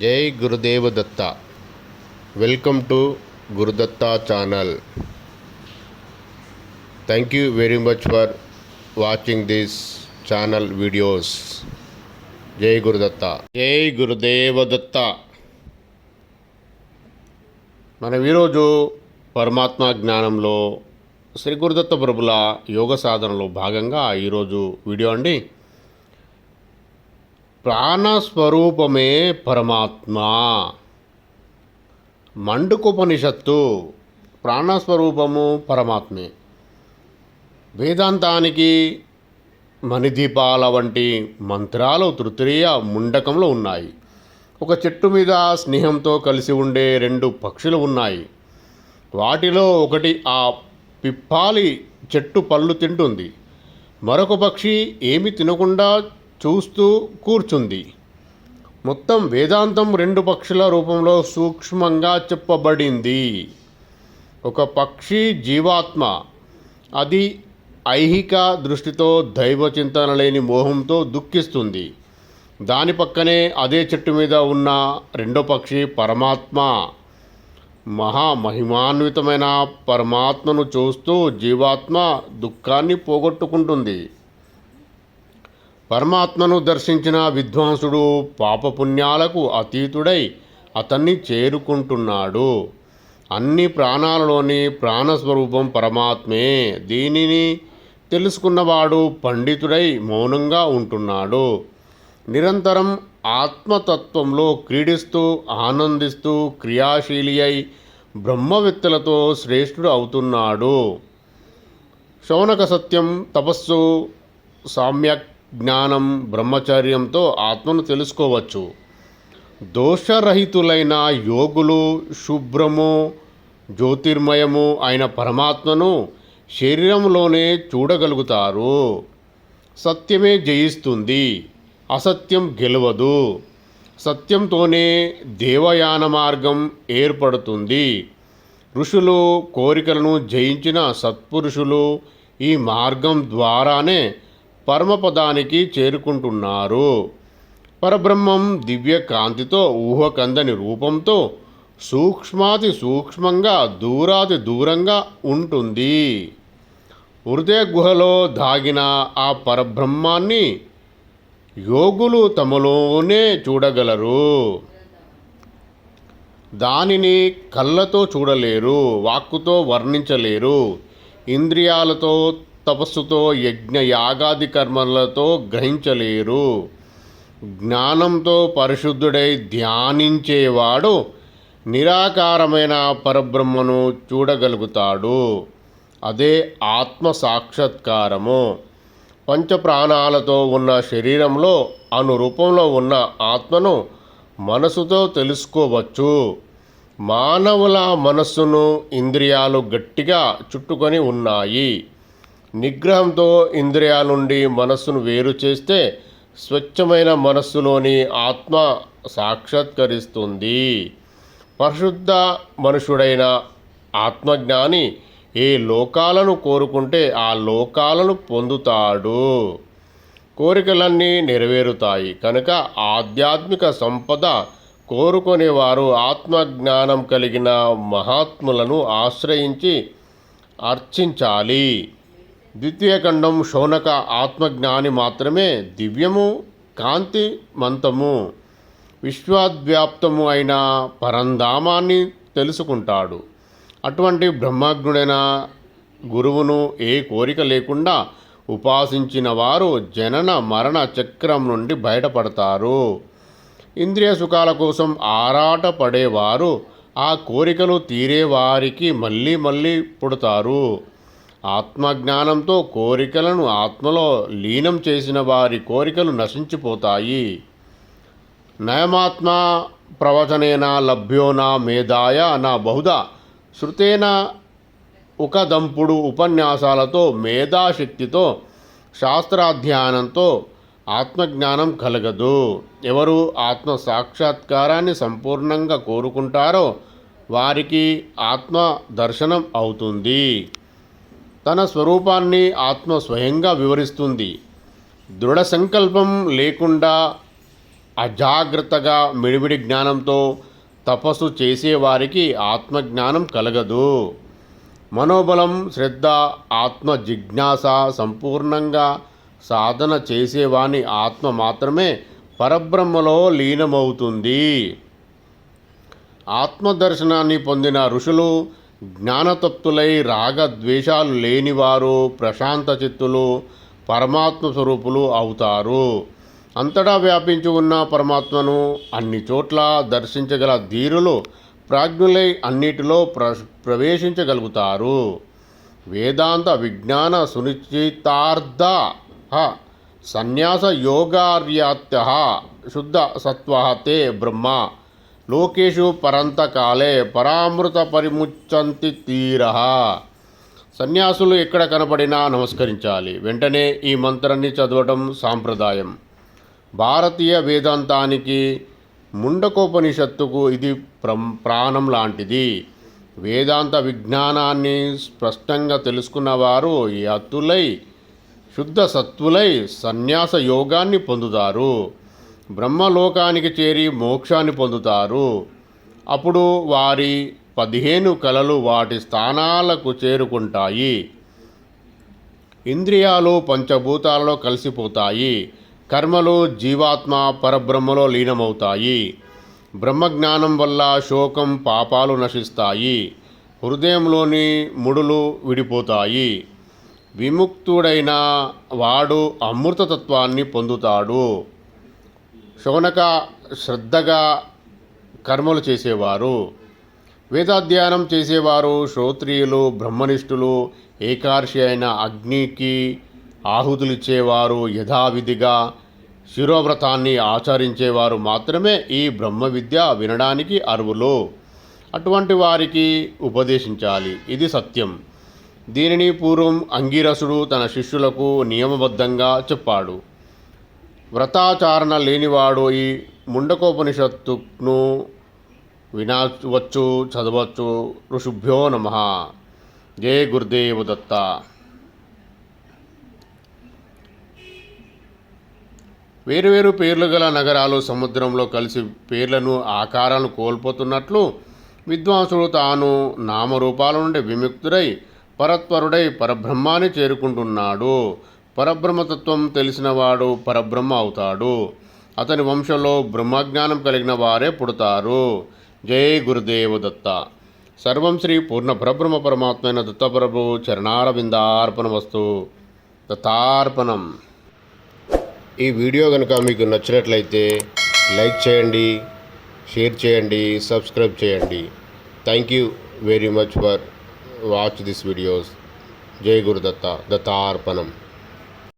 జై Gurudeva Datta. Welcome to Gurudatta channel. Thank you very much for watching this channel videos జై గురుదత్త. జై గురుదేవ దత్త. మనం ఈరోజు పరమాత్మ జ్ఞానంలో శ్రీ గురుదత్త ప్రభుల యోగ సాధనలో భాగంగా ఈరోజు వీడియో అండి. ప్రాణస్వరూపమే పరమాత్మ. మండుకోపనిషత్తు ప్రాణస్వరూపము పరమాత్మే. వేదాంతానికి మణిదీపాల వంటి మంత్రాలు తృతీయ ముండకంలో ఉన్నాయి. ఒక చెట్టు మీద స్నేహంతో కలిసి ఉండే రెండు పక్షులు ఉన్నాయి. వాటిలో ఒకటి ఆ పిప్పాలి చెట్టు పళ్ళు తింటుంది. మరొక పక్షి ఏమి తినకుండా చూస్తూ కూర్చుంది. మొత్తం వేదాంతం రెండు పక్షుల రూపంలో సూక్ష్మంగా చెప్పబడింది. ఒక పక్షి జీవాత్మ. అది ఐహిక దృష్టితో దైవ చింతన లేని మోహంతో దుఃఖిస్తుంది. దాని పక్కనే అదే చెట్టు మీద ఉన్న రెండో పక్షి పరమాత్మ. మహా మహిమాన్వితమైన పరమాత్మను చూస్తూ జీవాత్మ దుఃఖాన్ని పోగొట్టుకుంటుంది. పరమాత్మను దర్శించిన విద్వాంసుడు పాపపుణ్యాలకు అతీతుడై అతన్ని చేరుకుంటున్నాడు. అన్ని ప్రాణాలలోని ప్రాణస్వరూపం పరమాత్మే. దీనిని తెలుసుకున్నవాడు పండితుడై మౌనంగా ఉంటున్నాడు. నిరంతరం ఆత్మతత్వంలో క్రీడిస్తూ ఆనందిస్తూ క్రియాశీలి అయి బ్రహ్మవిత్తలతో శ్రేష్ఠుడు అవుతున్నాడు. శౌనక సత్యం తపస్సు సామ్యక్ జ్ఞానం బ్రహ్మచర్యంతో ఆత్మను తెలుసుకోవచ్చు. దోషరహితులైన యోగులు శుభ్రము జ్యోతిర్మయము అయిన పరమాత్మను శరీరంలోనే చూడగలుగుతారు. సత్యమే జయిస్తుంది అసత్యం గెలవదు. సత్యంతోనే దేవయాన మార్గం ఏర్పడుతుంది. ఋషులు కోరికలను జయించిన సత్పురుషులు ఈ మార్గం ద్వారానే పరమపదానికి చేరుకుంటున్నారు. పరబ్రహ్మం దివ్య కాంతితో ఊహకందని రూపంతో సూక్ష్మాతి సూక్ష్మంగా దూరాతి దూరంగా ఉంటుంది. హృదయ గుహలో దాగిన ఆ పరబ్రహ్మాన్ని యోగులు తమలోనే చూడగలరు. దానిని కళ్ళతో చూడలేరు వాక్కుతో వర్ణించలేరు ఇంద్రియాలతో తపస్సుతో యజ్ఞ యాగాది కర్మలతో గ్రహించలేరు. జ్ఞానంతో పరిశుద్ధుడై ధ్యానించేవాడు నిరాకారమైన పరబ్రహ్మను చూడగలుగుతాడు. అదే ఆత్మ సాక్షాత్కారము. పంచప్రాణాలతో ఉన్న శరీరంలో అను రూపంలో ఉన్న ఆత్మను మనసుతో తెలుసుకోవచ్చు. మానవుల మనస్సును ఇంద్రియాలు గట్టిగా చుట్టుకొని ఉన్నాయి. నిగ్రహంతో ఇంద్రియాల నుండి మనస్సును వేరు చేస్తే స్వచ్ఛమైన మనస్సులోని ఆత్మ సాక్షాత్కరిస్తుంది. పరిశుద్ధ మనుషుడైన ఆత్మజ్ఞాని ఏ లోకాలను కోరుకుంటే ఆ లోకాలను పొందుతాడు. కోరికలన్నీ నెరవేరుతాయి. కనుక ఆధ్యాత్మిక సంపద కోరుకునేవారు ఆత్మజ్ఞానం కలిగిన మహాత్ములను ఆశ్రయించి అర్చించాలి. ద్వితీయ ఖండం శౌనక ఆత్మజ్ఞాని మాత్రమే దివ్యము కాంతి మంతము విశ్వవ్యాప్తము అయిన పరంధామాన్ని తెలుసుకుంటాడు. అటువంటి బ్రహ్మజ్ఞుడైన గురువును ఏ కోరిక లేకుండా ఉపాసించిన వారు జనన మరణ చక్రం నుండి బయటపడతారు. ఇంద్రియ సుఖాల కోసం ఆరాట పడేవారు ఆ కోరికలు తీరేవారికి మళ్ళీ మళ్ళీ పుడతారు. ఆత్మజ్ఞానంతో కోరికలను ఆత్మలో లీనం చేసిన వారి కోరికలు నశించిపోతాయి. నయమాత్మ ప్రవచనేన లభ్యో నా మేధాయ నా బహుదా శృతేన ఉకదంపుడు ఉపన్యాసాలతో మేధాశక్తితో శాస్త్రాధ్యయనంతో ఆత్మజ్ఞానం కలగదు. ఎవరు ఆత్మ సాక్షాత్కారాన్ని సంపూర్ణంగా కోరుకుంటారో వారికి ఆత్మ దర్శనం అవుతుంది. తన స్వరూపాన్ని ఆత్మ స్వయంగా వివరిస్తుంది. దృఢ సంకల్పం లేకుండా అజాగ్రత్తగా మిడిమిడి జ్ఞానంతో తపస్సు చేసేవారికి ఆత్మజ్ఞానం కలగదు. మనోబలం శ్రద్ధ ఆత్మ జిజ్ఞాస సంపూర్ణంగా సాధన చేసేవాని ఆత్మ మాత్రమే పరబ్రహ్మలో లీనమవుతుంది. ఆత్మదర్శనాన్ని పొందిన ఋషులు జ్ఞానతప్తులై రాగద్వేషాలు లేనివారు ప్రశాంత చిత్తులు పరమాత్మ స్వరూపులు అవుతారు. అంతటా వ్యాపించి ఉన్న పరమాత్మను అన్ని చోట్ల దర్శించగల ధీరులు ప్రాజ్ఞులై అన్నిటిలో ప్ర ప్రవేశించగలుగుతారు. వేదాంత విజ్ఞాన సునిశ్చితార్థ సన్యాస యోగార్యాత్య శుద్ధ సత్వ తే బ్రహ్మ లోకేషు పరంతకాలే పరామృత పరిముచ్చంతి తీర. సన్యాసులు ఎక్కడ కనపడినా నమస్కరించాలి. వెంటనే ఈ మంత్రాన్ని చదవటం సాంప్రదాయం. భారతీయ వేదాంతానికి ముండకోపనిషత్తుకు ఇది ప్రం ప్రాణం లాంటిది. వేదాంత విజ్ఞానాన్ని స్పష్టంగా తెలుసుకున్నవారు అతులై శుద్ధ సత్వులై సన్యాస యోగాన్ని పొందుతారు. బ్రహ్మలోకానికి చేరి మోక్షాన్ని పొందుతారు. అప్పుడు వారి పదిహేను కళలు వాటి స్థానాలకు చేరుకుంటాయి. ఇంద్రియాలు పంచభూతాలలో కలిసిపోతాయి. కర్మలు జీవాత్మ పరబ్రహ్మలో లీనమవుతాయి. బ్రహ్మజ్ఞానం వల్ల శోకం పాపాలు నశిస్తాయి. హృదయంలోని ముడులు విడిపోతాయి. విముక్తుడైన వాడు అమృతతత్వాన్ని పొందుతాడు. శౌనక శ్రద్ధగా కర్మలు చేసేవారు. వేదాధ్యయనం చేసేవారు శ్రోత్రియులు బ్రహ్మనిష్ఠులు ఏకార్షి అయిన అగ్నికి ఆహుతులిచ్చేవారు యథావిధిగా శిరోవ్రతాన్ని ఆచరించేవారు మాత్రమే ఈ బ్రహ్మ విద్య వినడానికి అర్హులు. అటువంటి వారికి ఉపదేశించాలి. ఇది సత్యం. దీనిని పూర్వం అంగీరసుడు తన శిష్యులకు నియమబద్ధంగా చెప్పాడు. వ్రతాచారణ లేనివాడు ఈ ముండకోపనిషత్తును వినవచ్చు చదవచ్చు. ఋషుభ్యో నమ. జయ గురుదేవ దత్త. వేరువేరు పేర్లు గల నగరాలు సముద్రంలో కలిసి పేర్లను ఆకారాలను కోల్పోతున్నట్లు విద్వాంసుడు తాను నామరూపాల నుండి విముక్తుడై పరత్వరుడై పరబ్రహ్మాన్ని చేరుకుంటున్నాడు. పరబ్రహ్మతత్వం తెలిసినవాడు పరబ్రహ్మ అవుతాడు. అతని వంశంలో బ్రహ్మజ్ఞానం కలిగిన వారే పుడతారు. జై గురుదేవ దత్త. సర్వం శ్రీ పూర్ణ పరబ్రహ్మ పరమాత్మైన దత్తప్రభు చరణారవిందార్పణమస్తు. దత్తార్పణం. ఈ వీడియో కనుక మీకు నచ్చినట్లయితే లైక్ చేయండి షేర్ చేయండి సబ్స్క్రైబ్ చేయండి. Thank you very much for watch this videos జై గురుదత్త దత్తార్పణం.